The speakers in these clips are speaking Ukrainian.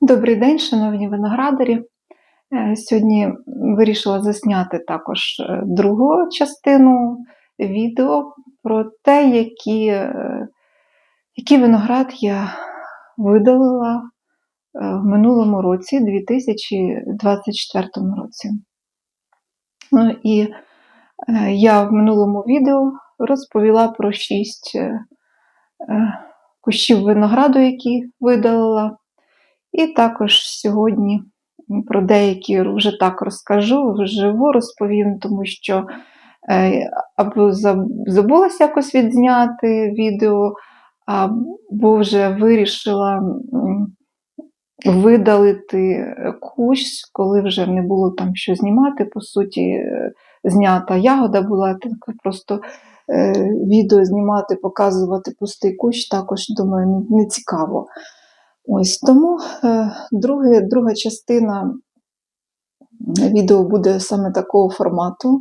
Добрий день, шановні виноградарі. Е, Сьогодні вирішила засняти також е, другу частину відео про те, які, е, який виноград я видалила в минулому році, 2024 році. Ну і я в минулому відео розповіла про шість е, е, кущів винограду, які видалила. І також сьогодні про деякі вже так розкажу, вживу розповім, тому що е, або забулася якось відзняти відео, або вже вирішила видалити кущ, коли вже не було там що знімати. По суті, е, знята ягода була, так просто е, відео знімати, показувати пустий кущ, також, думаю, не цікаво. Ось тому е, друга частина відео буде саме такого формату,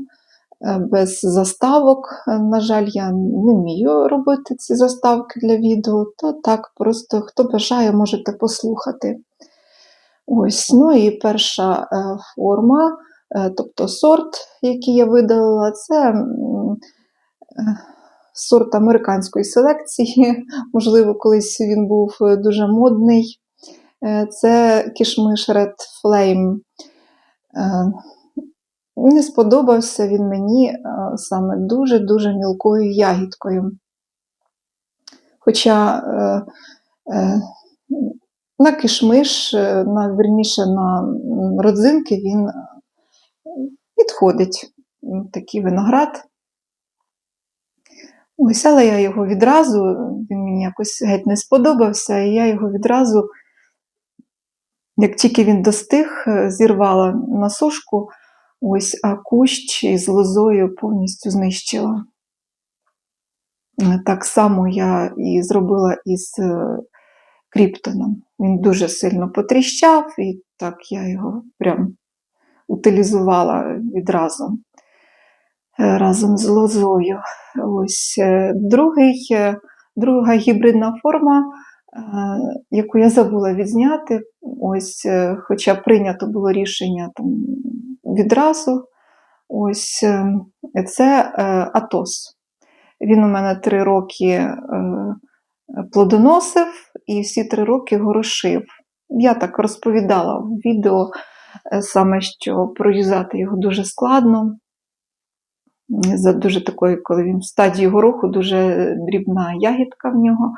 е, без заставок. Е, На жаль, я не вмію робити ці заставки для відео, то так просто хто бажає, можете послухати. Ось, ну і перша форма, тобто сорт, який я видалила, це е, сорт американської селекції. Можливо, колись він був е, дуже модний. Е, Це кішмиш Red Flame. Е, Не сподобався він мені е, саме дуже-дуже мілкою ягідкою. Хоча е, е, на кишмиш, е, на, вірніше, на родзинки він е, підходить такий виноград. Але я його відразу, він мені якось геть не сподобався, і я його відразу, як тільки він достиг, е, зірвала на сушку, ось, а кущ із лозою повністю знищила. Е, Так само я і зробила із е, кріптоном. Він дуже сильно потріщав, і так я його прям утилізувала відразу е, разом з лозою. Ось е, другий, е, друга гібридна форма, яку я забула відзняти, ось, хоча прийнято було рішення там, відразу. Ось це Атос. Він у мене три роки плодоносив і всі три роки горошив. Я так розповідала в відео саме, що прорізати його дуже складно. За дуже такою, коли він в стадії гороху, дуже дрібна ягідка в нього.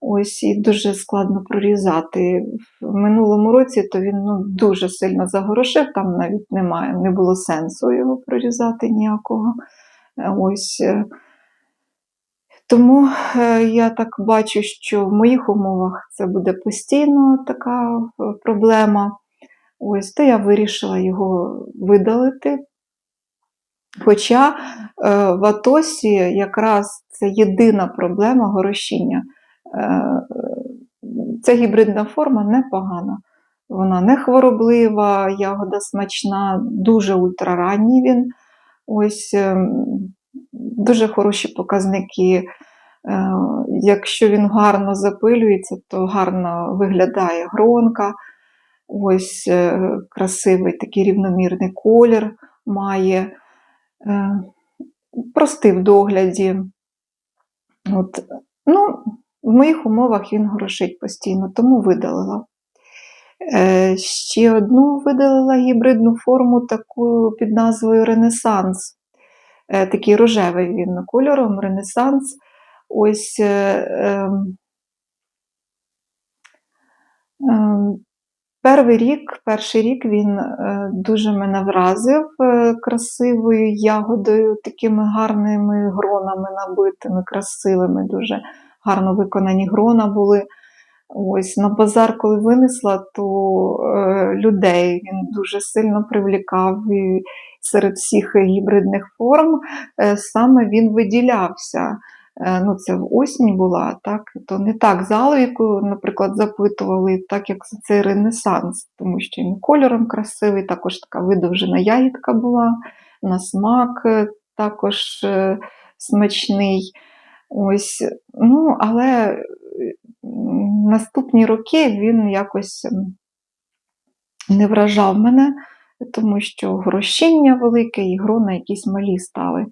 Ось і дуже складно прорізати. В минулому році то він ну, дуже сильно загорошив, там навіть немає, не було сенсу його прорізати ніякого. Е, Ось. е, Тому е, я так бачу, що в моїх умовах це буде постійно така е, проблема. Ось, то я вирішила його видалити. Хоча е, в Атосі якраз це єдина проблема горошіння. Е, Ця гібридна форма непогана. Вона не хвороблива, ягода смачна, дуже ультраранній він. Ось ем, дуже хороші показники. Е, Якщо він гарно запилюється, то гарно виглядає гронка. Ось е, красивий такий рівномірний колір має. Е, Простий в догляді. От. Ну, в моїх умовах він горошить постійно, тому видалила. Е, Ще одну видалила гібридну форму таку під назвою Ренесанс. Такий рожевий він кольором, Ренесанс. Ось ем, ем, перший рік, перший рік він е, дуже мене вразив е, красивою ягодою, такими гарними гронами набитими, красивими, дуже гарно виконані грона були. Ось на базар, коли винесла, то е, людей він дуже сильно привлікав і серед всіх гібридних форм. Саме він виділявся. Е, ну, це в осінь була, так, то не так заловіку, наприклад, запитували, так як цей ренесанс, тому що він кольором красивий, також така видовжена ягідка була на смак, е, також е, смачний. Ось, ну, але наступні роки він якось не вражав мене, тому що грошіння велике і грона якісь малі стали.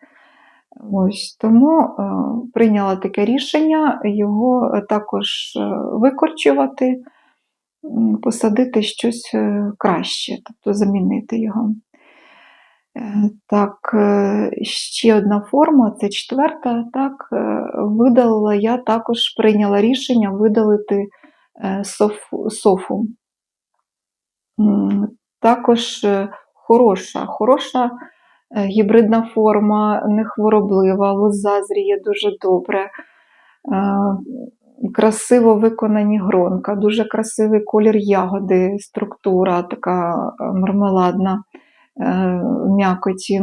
Ось тому е, прийняла таке рішення його е, також е, викорчувати, посадити щось краще, тобто замінити його. Так, ще одна форма, це четверта. Так, видалила, я також прийняла рішення видалити софу. Також хороша, хороша гібридна форма, нехвороблива, лоза зріє дуже добре. Е, Красиво виконані гронка, дуже красивий колір ягоди, структура така е, мармеладна е, м'якоті.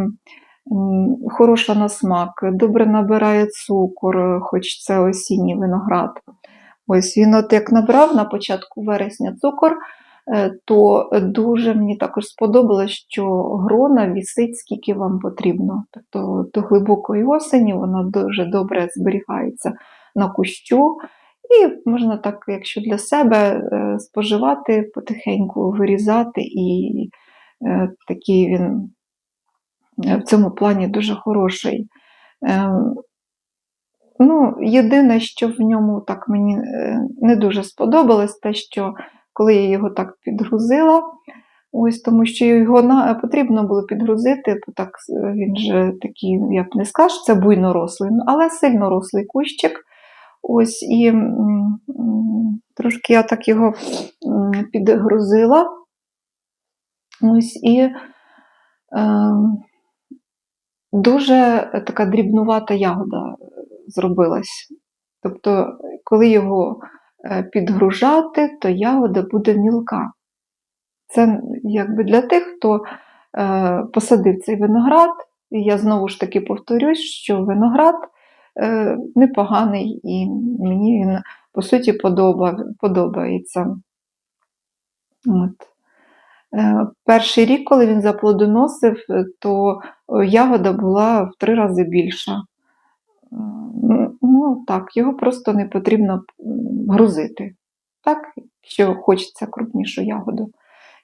Хороша на смак, добре набирає цукор, е, хоч це осінній виноград. Ось він, от як набрав на початку вересня цукор, е, то дуже мені також сподобалось, що грона вісить скільки вам потрібно. Тобто до глибокої осені вона дуже добре зберігається на кущу. І можна так, якщо для себе е, споживати, потихеньку вирізати, і е, такий він е, в цьому плані дуже хороший. Ем, Ну, єдине, що в ньому так мені е, не дуже сподобалось, те, що коли я його так підгрузила, ось тому що його потрібно було підгрузити, бо так е, він же такий, я б не що це буйно рослий, ну, але сильно рослий кущик. Ось і трошки я так його підгрузила. Ось і е, дуже така дрібнувата ягода зробилась. Тобто, коли його е, підгружати, то ягода буде мілка. Це якби для тих, хто е, посадив цей виноград, і я знову ж таки повторюсь, що виноград е, непоганий, і мені він, по суті, подобається. От. Е, Перший рік, коли він заплодоносив, е, то е, ягода була в три рази більша. Ну, так, його просто не потрібно грузити. Так, якщо хочеться крупнішу ягоду.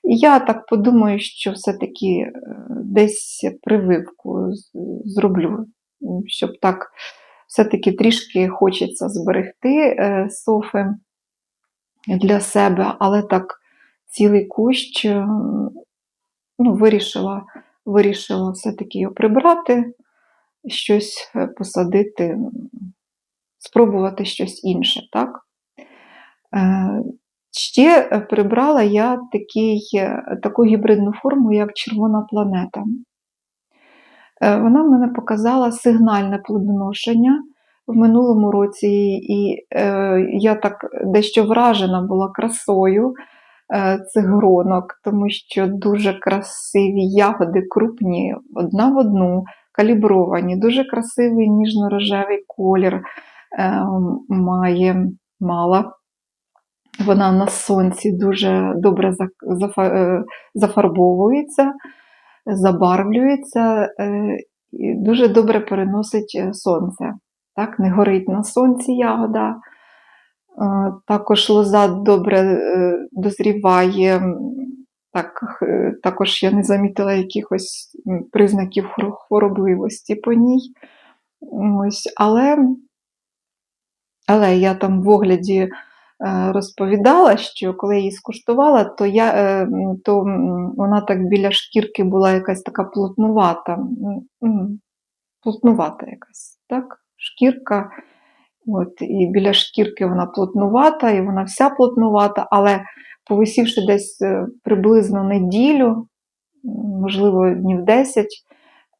І я так подумаю, що все-таки е, десь прививку зроблю, щоб так все-таки трішки хочеться зберегти е, софи для себе, але так цілий кущ ну, вирішила, вирішила все-таки його прибрати, щось е, посадити, спробувати щось інше. Так? Е, Ще е, прибрала я такий, таку гібридну форму, як червона планета. Вона мене показала сигнальне плодоношення в минулому році, і я так дещо вражена була красою цих гронок, тому що дуже красиві ягоди, крупні, одна в одну, калібровані, дуже красивий ніжно-рожевий колір е, має мала. Вона на сонці дуже добре е, зафарбовується, забарвлюється е, і дуже добре переносить сонце. Так, не горить на сонці ягода. Також лоза добре дозріває. Так, також я не замітила якихось признаків хворобливості по ній. Ось, але, але я там в огляді е, розповідала, що коли я її скуштувала, то, я, е, то вона так біля шкірки була якась така плотнувата. Плотнувата якась, так? Шкірка. От, і біля шкірки вона плотнувата, і вона вся плотнувата, але повисівши десь е, приблизно неділю, можливо, днів 10,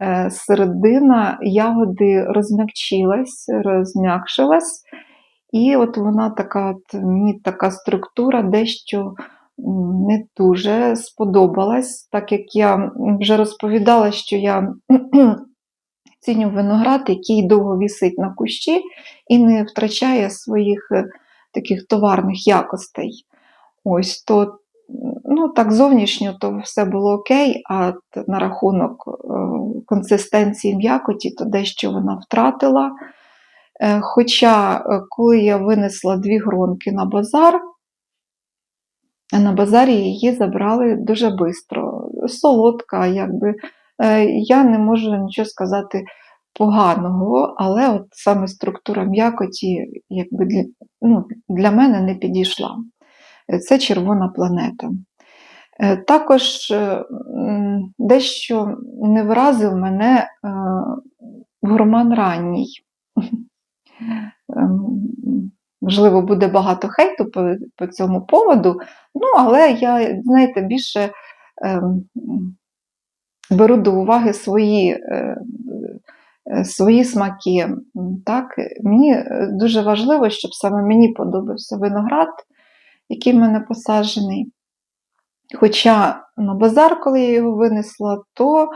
е, середина ягоди розм'якчилась, розм'якшилась, і от вона така, от, мені така структура дещо не дуже сподобалась, так як я вже розповідала, що я ціню виноград, який довго вісить на кущі і не втрачає своїх е, таких товарних якостей. Ось то ну, так, зовнішньо то все було окей, а на рахунок е, консистенції м'якоті, то дещо вона втратила. Е, Хоча, коли я винесла дві гронки на базар, на базарі її забрали дуже швидко. Солодка, якби. Е, Я не можу нічого сказати поганого, але от саме структура м'якоті якби для, ну, для мене не підійшла. Е, Це червона планета. Е, Також дещо не вразив мене гурман ранній. Ем, Можливо, буде багато хейту по, по цьому поводу, ну, але я, знаєте, більше ем, беру до уваги свої, е, е, свої смаки. Так? Мені е, дуже важливо, щоб саме мені подобався виноград, який в мене посаджений. Хоча на базар, коли я його винесла, то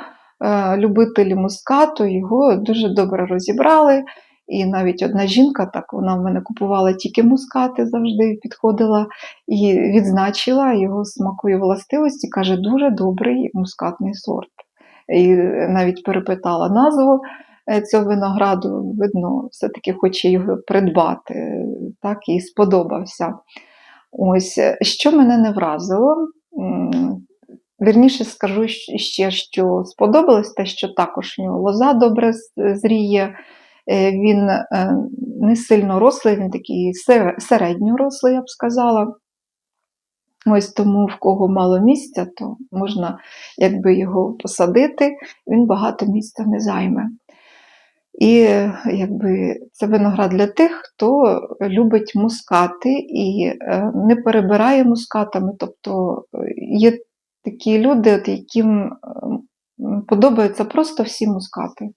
любителі мускату його дуже добре розібрали. І навіть одна жінка, так вона в мене купувала тільки мускати, завжди підходила і відзначила його смакові властивості, каже, дуже добрий мускатний сорт. І навіть перепитала назву е, цього винограду, видно, все-таки хоче його придбати, так, і сподобався. Ось, е, що мене не вразило, вірніше скажу ще, що сподобалось те, що також в нього лоза добре зріє, Е, він не сильно рослий, він такий сер- середньорослий, я б сказала. Ось тому, в кого мало місця, то можна якби його посадити, він багато місця не займе. І якби це виноград для тих, хто любить мускати і е, не перебирає мускатами. Тобто е, є такі люди, от яким е, подобаються просто всі мускати.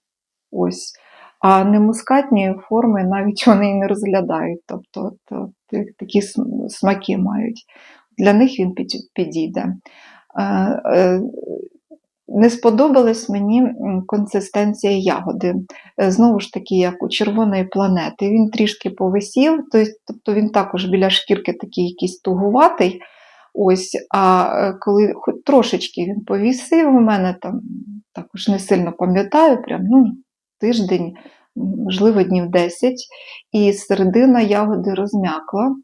Ось. А не мускатні форми навіть вони і не розглядають. Тобто от, от, такі смаки мають. Для них він підійде. Е, е, Не сподобалась мені консистенція ягоди. Е, Знову ж таки, як у червоної планети. Він трішки повисів, тобто він також біля шкірки такий якийсь тугуватий. Ось, а коли хоч трошечки він повісив, у мене там також не сильно пам'ятаю, прям ну, тиждень, можливо, днів 10, і середина ягоди розм'якла.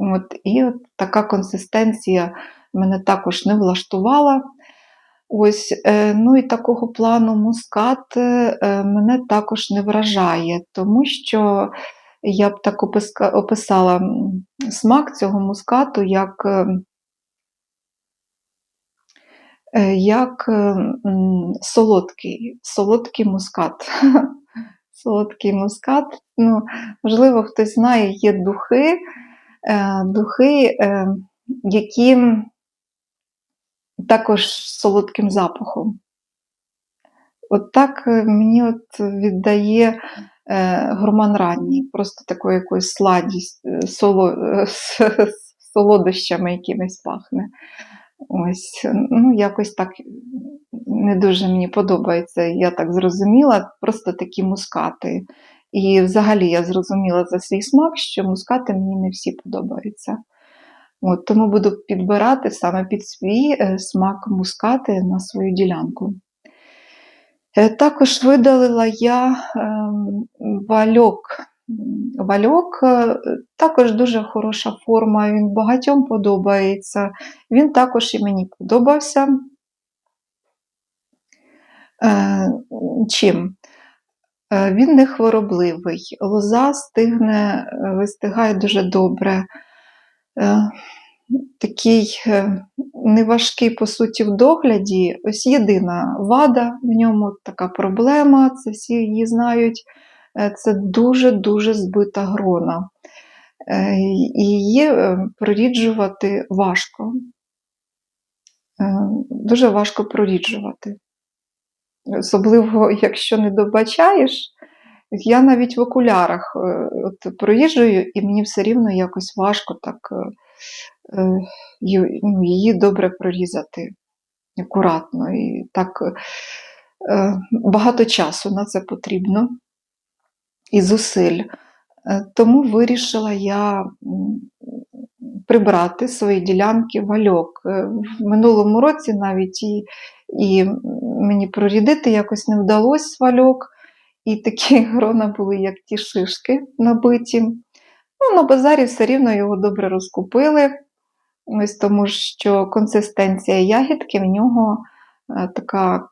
От, і от така консистенція мене також не влаштувала. Ось, е, ну і такого плану мускат е, е, мене також не вражає, тому що я б так описала смак цього мускату як, як солодкий, солодкий мускат. Солодкий мускат. Ну, можливо, хтось знає, є духи, духи, е, які також з солодким запахом. От так е, мені от віддає е, гурман ранній, просто такою якоюсь сладість, е, соло, е, солодощами якимись пахне. Ось, ну, якось так не дуже мені подобається, я так зрозуміла, просто такі мускати. І взагалі я зрозуміла за свій смак, що мускати мені не всі подобаються. От, тому буду підбирати саме під свій е, смак мускати на свою ділянку. Е, Також видалила я ем, вальок. Вальок е, також дуже хороша форма, він багатьом подобається. Він також і мені подобався. Чим? Е, Він не хворобливий, лоза стигне, е, вистигає дуже добре. Е, Такий неважкий, по суті, в догляді. Ось єдина вада в ньому, така проблема, це всі її знають. Це дуже-дуже збита грона. Її проріджувати важко. Дуже важко проріджувати. Особливо, якщо не добачаєш, я навіть в окулярах е, от проїжджую, і мені все рівно якось важко так е, е, ну, її добре прорізати акуратно. І так багато часу на це потрібно і зусиль. Тому вирішила я прибрати свої ділянки вальок. В минулому році навіть і, і мені прорідити якось не вдалося вальок, і такі грона були, як ті шишки набиті. Ну, на базарі все рівно його добре розкупили. Ось тому що консистенція ягідки в нього е, така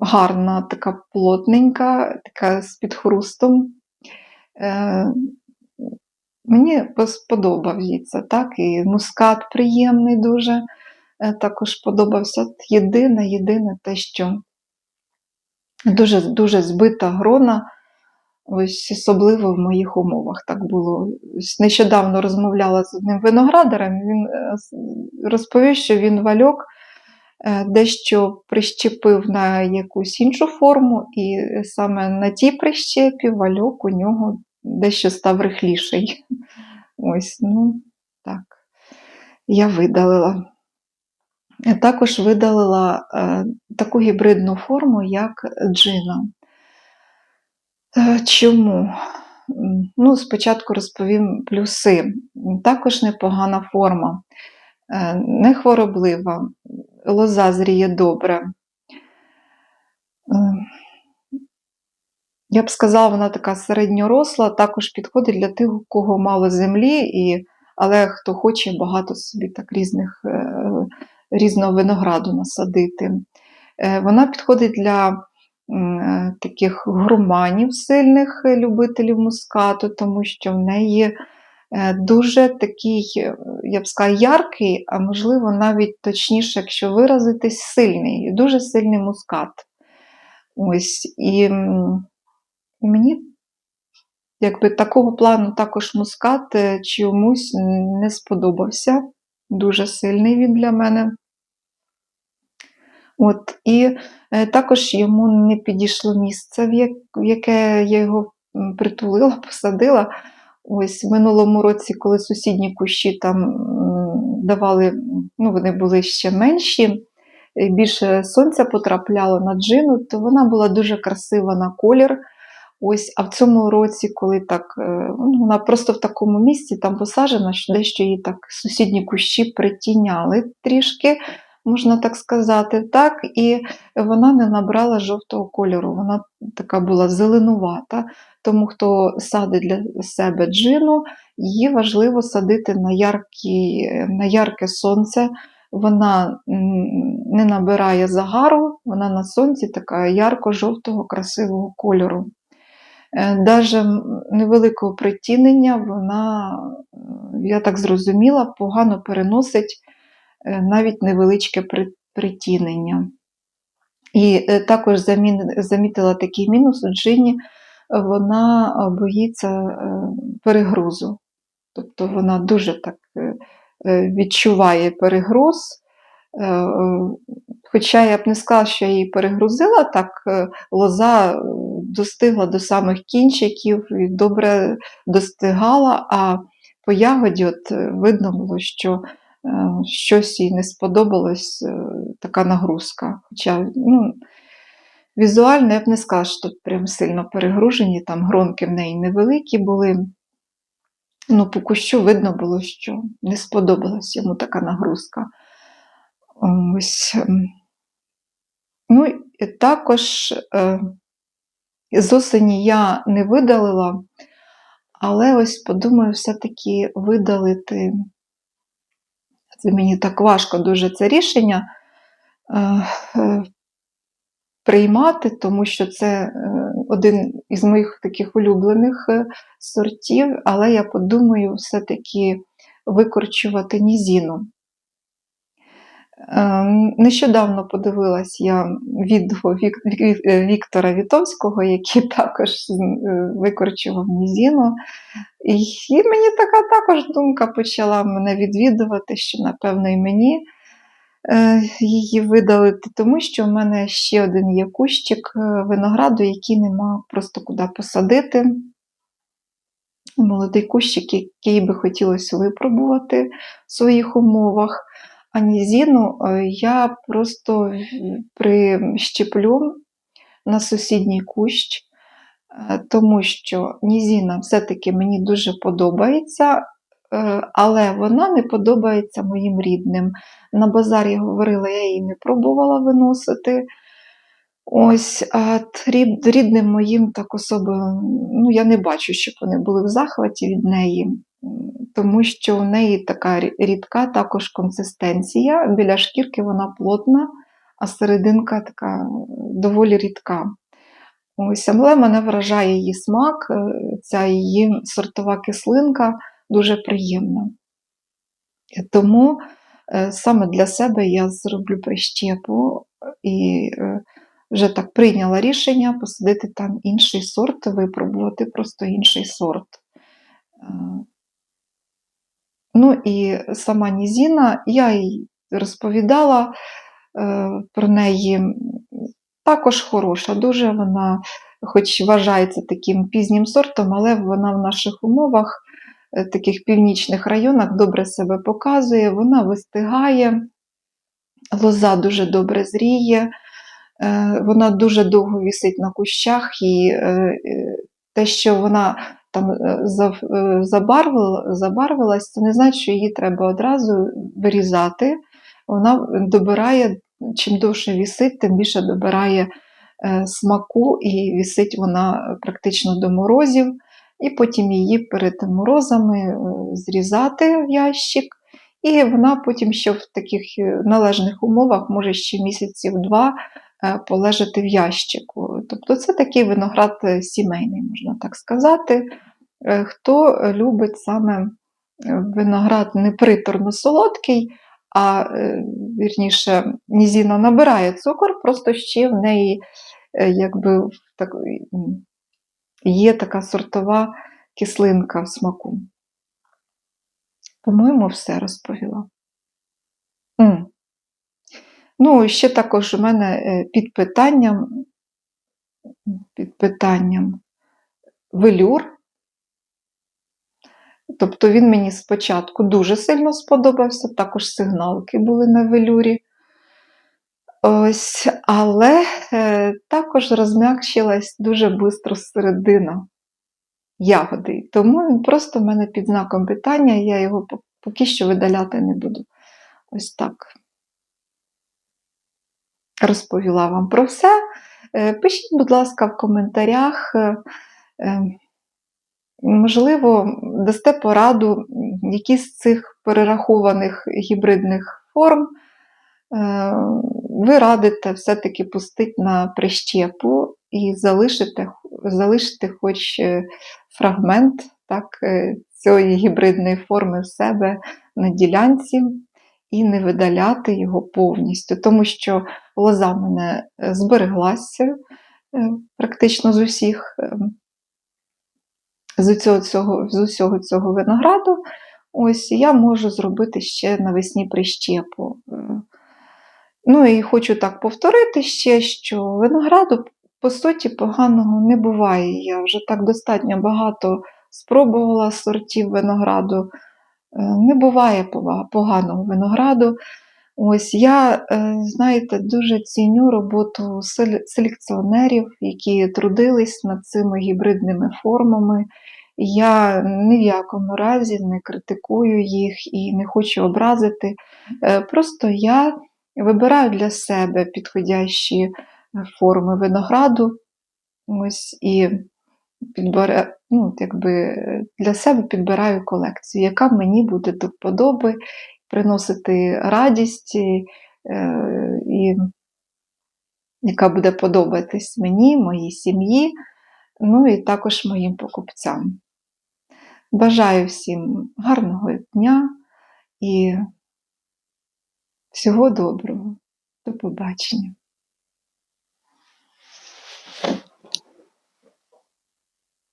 гарна, така плотненька, така з підхрустом. Е, Мені сподобався, так, і мускат приємний дуже також подобався. Єдине, єдине те, що дуже, дуже збита грона, ось особливо в моїх умовах так було. Ось Нещодавно розмовляла з одним виноградарем, він е, розповів, що він вальок е, дещо прищепив на якусь іншу форму, і саме на тій прищепі вальок у нього дещо став рихліший. Ось, ну, так. Я видалила. Також видалила е, таку гібридну форму, як джина. Е, Чому? Ну, спочатку розповім плюси. Також непогана форма, е, не хвороблива, лоза зріє добре. Я б сказала, вона така середньоросла, також підходить для тих, у кого мало землі, і, але хто хоче багато собі так різних, різного винограду насадити. Е, Вона підходить для е, таких гурманів, сильних любителів мускату, тому що в неї е, дуже такий, я б сказала, яркий, а можливо навіть точніше, якщо виразитись, сильний, дуже сильний мускат. Ось, і мені якби такого плану також мускат чомусь не сподобався. Дуже сильний він для мене. От, і е, також йому не підійшло місце, в яке я його притулила, посадила. Ось в минулому році, коли сусідні кущі там давали, ну вони були ще менші, більше сонця потрапляло на джину, то вона була дуже красива на колір. Ось, а в цьому році, коли так, е, ну, вона просто в такому місці там посаджена, що дещо її так сусідні кущі притіняли трішки, можна так сказати, так, і вона не набрала жовтого кольору, вона така була зеленувата. Тому хто садить для себе джину, її важливо садити на, яркі, на ярке сонце. Вона не набирає загару, вона на сонці така ярко-жовтого красивого кольору. Навіть невеликого притінення вона, е, я так зрозуміла, погано переносить е, навіть невеличке при- притінення. І е, також замітила такий мінус у джині, вона е, боїться е, перегрузу. Тобто вона дуже так е, е, відчуває перегруз. Е, е, Хоча я б не сказала, що я її перегрузила, так е, лоза е, достигла до самих кінчиків і добре достигала, а по ягоді от е, видно було, що е, щось їй не сподобалось, е, така нагрузка. Хоча ну, візуально я б не сказала, що прям сильно перегружені, там гронки в неї невеликі були. Ну, по кущу видно було, що не сподобалась йому така нагрузка. Ось. ем. Ну, і також з осені я не видалила, але ось подумаю, все-таки видалити. Це мені так важко дуже це рішення е, е, приймати, тому що це е, один із моїх таких улюблених сортів, але я подумаю, все-таки викорчувати нізіну. Е, Нещодавно подивилась я відео Вік- Вік- Віктора Вітовського, який також е, викорчував нізіну. І і мені така також думка почала мене відвідувати, що, напевно, і мені е, її видалити, тому що в мене ще один є кущик е, винограду, який нема просто куди посадити. Молодий кущик, який би хотілося випробувати в своїх умовах. А е, я просто прищеплю на сусідній кущ, е, тому що нізіна все-таки мені дуже подобається. е, але вона не подобається моїм рідним. На базарі говорила, я її не пробувала виносити. Ось, а рідним моїм так особо, ну, я не бачу, щоб вони були в захваті від неї, тому що в неї така рідка також консистенція. Біля шкірки вона плотна, а серединка така е, доволі рідка. Ось, але мене вражає її смак, е, ця її сортова кислинка дуже приємна. Тому е, саме для себе я зроблю прищепу і вже так прийняла рішення посадити там інший сорт, випробувати просто інший сорт. Ну і сама Нізіна, я їй розповідала е, про неї. Також хороша, дуже вона, хоч вважається таким пізнім сортом, але вона в наших умовах, е, таких північних районах, добре себе показує, вона вистигає, лоза дуже добре зріє, е, вона дуже довго вісить на кущах, і те, що вона там е, е, забарвила- забарвилась, це не значить, що її треба одразу вирізати. Вона добирає, чим довше вісить, тим більше добирає е, смаку, і вісить вона практично до морозів. І потім її перед морозами зрізати в ящик. І вона потім ще в таких належних умовах може ще місяців два полежати в ящику. Тобто це такий виноград сімейний, можна так сказати. Е, Хто любить саме е, виноград не приторно солодкий, а е, вірніше, Нізіна набирає цукор, просто ще в неї якби так, є така сортова кислинка в смаку. По-моєму, все розповіла. М. Ну, ще також у мене під питанням, під питанням велюр. Тобто він мені спочатку дуже сильно сподобався, також сигналки були на велюрі. Ось, але е, також розм'якшилась дуже швидко середина ягоди. Тому він просто в мене під знаком питання, я його поки що видаляти не буду. Ось так. Розповіла вам про все. Е, Пишіть, будь ласка, в коментарях. Можливо, дасте пораду, які з цих перерахованих гібридних форм е, ви радите все-таки пустити на прищепу і залишити, залишити хоч е, фрагмент так, е, цієї гібридної форми в себе на ділянці і не видаляти його повністю, тому що лоза мене збереглася практично з усіх. З усього цього, з усього цього винограду, ось я можу зробити ще навесні прищепу. Е, Ну і хочу так повторити ще, що винограду, по суті, поганого не буває. Я вже так достатньо багато спробувала сортів винограду. Е, Не буває поганого винограду. Ось я, е, знаєте, дуже ціню роботу селекціонерів, які трудились над цими гібридними формами. Я ні в якому разі не критикую їх і не хочу образити. Е, Просто я вибираю для себе підходящі е, форми винограду. Ось і підбере, ну, якби для себе підбираю колекцію, яка мені буде до вподоби, приносити радість, і, е, і яка буде подобатись мені, моїй сім'ї, ну і також моїм покупцям. Бажаю всім гарного дня і всього доброго. До побачення.